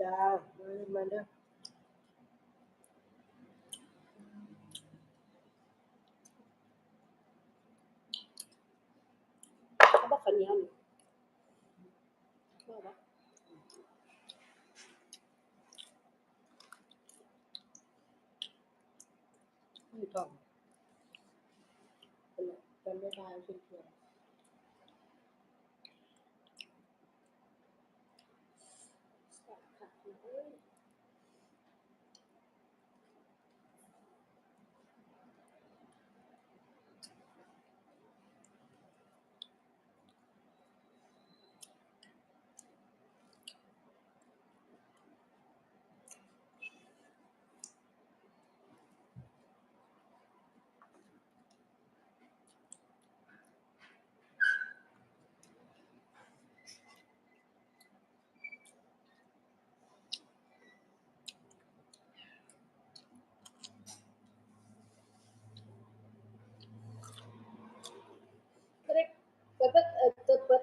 จ้า มาเด้อมาเด้อเขาบอกข้าวนียวนี่บอกว่าไม่ต้องเป็นแบบเป็นไม่ได้เฉยๆ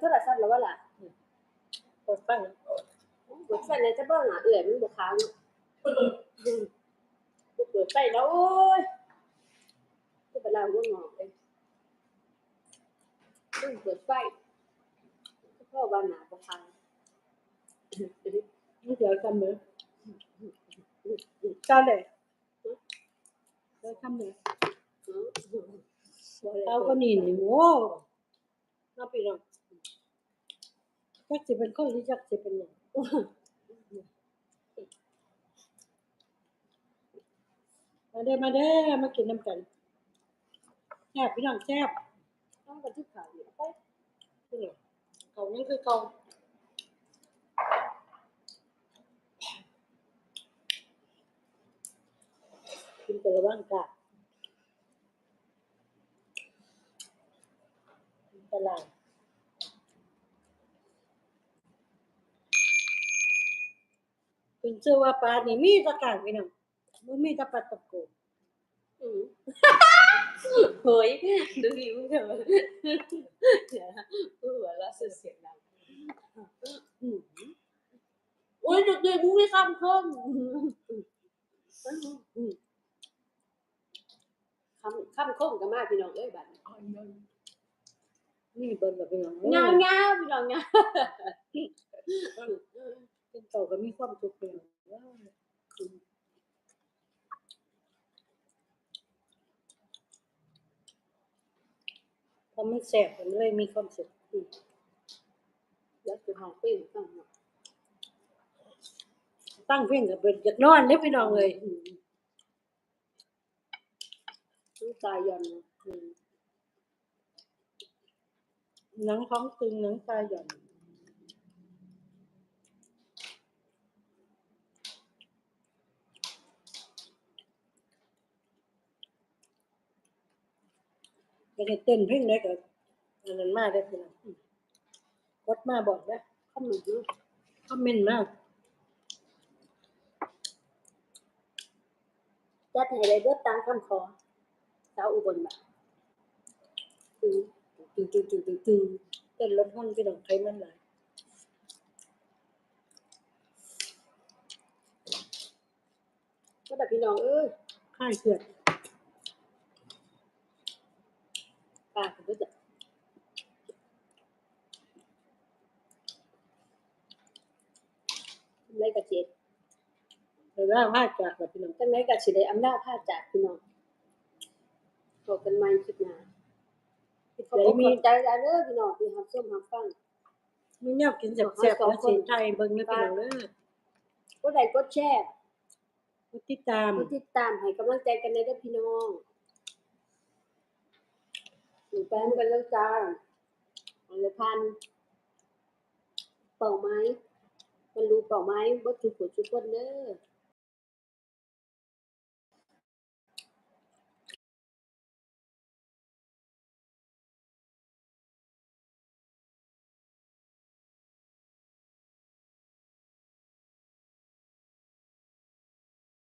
โทรศัพท์แล้วว่าล่ะๆเปิดฟังเปิดไฟเนี่ยจะเบิ่งอะเอื่อยมันบ่ค้างบ่เปิดไฟแล้วโอ้ยก็ไปลาวหัวงอกเลยต้องเปิดไฟเพราะว่าหนาบ่ค้างไม่เดี๋ยวทำเลยเจ้าเลยเจ้าทำเลยเอาก็นี่นี่โว้น่าไปลอง จักสิเป็นคนหรือจักสิเป็นหยังมาเด้อมาเด้อมากินน้ำกันแซ่บพี่น้องแซ่บต้องกระทึกขาอยู่ไปพี่น้องเขายังคือเก่ากินแต่ละว่างกะกินตลาด คุณเชื่อว่าปลานี่มีตะกร้างพี่น้องมันมีแตะปัดตะโกอืมเฮ้ยดูดิมึงเถอะเดี๋ยวนะกูหัวเราะสุดเสียงดังอืมโอ้ยเด็กๆมึงไม่คำคมคำคำคมกันมากพี่น้องเอ้ยบัดนี้นี่เบิ่งกับพี่น้องเงาเงาพี่น้องเงา เป็นเต่าก็มีความสุขเป็นพอมันแสบมันเลยมีความสุขแล้วจะห้องปิ้งต้งนตั้งเพ่งกับเบิดอยากนอนเด้อพี่น้องเลยน้ตายันเนาะอืมหนังท้องตึงหนังตาหย่อน อยากให้เต้นเพ่งได้กับอันนั้นมาได้อพี่น้องกดมาบอกนะข้าวหมูเนาะคอมเมนต์มาจัดให้ได้เบิดตามคำขอสาวอุบลบ่ะตึงตึงตึงตึงตึงตึงเต้นลดหุ่นพี่น้องไขมันหลายก็แบบพี่น้องเอ้ยค่ายเกลือดปากก็จะทำไรกับเจ็ดเวลาพาจากกับพี่น้ องจังไรกับสิได้อำนาจพาจากพี่น้องบอกกันใหม่คลิปหน้าขอบคุณขอบใจหลายเด้อพี่น้องที่รับชมรับฟังมีแนวกินแซ่บๆแล้วสิไทยเบิ่งนะพี่น้องเด้อกดไลค์กดแชร์กดติดตามกดติดตามให้กำลังใจกันในเด้อพี่น้อง หนูแป้งกันแล้วจ้าอะไรพัน เป่าไม้ มันรู้เป่าไม้บ่ทุกคนทุกคนเด้อ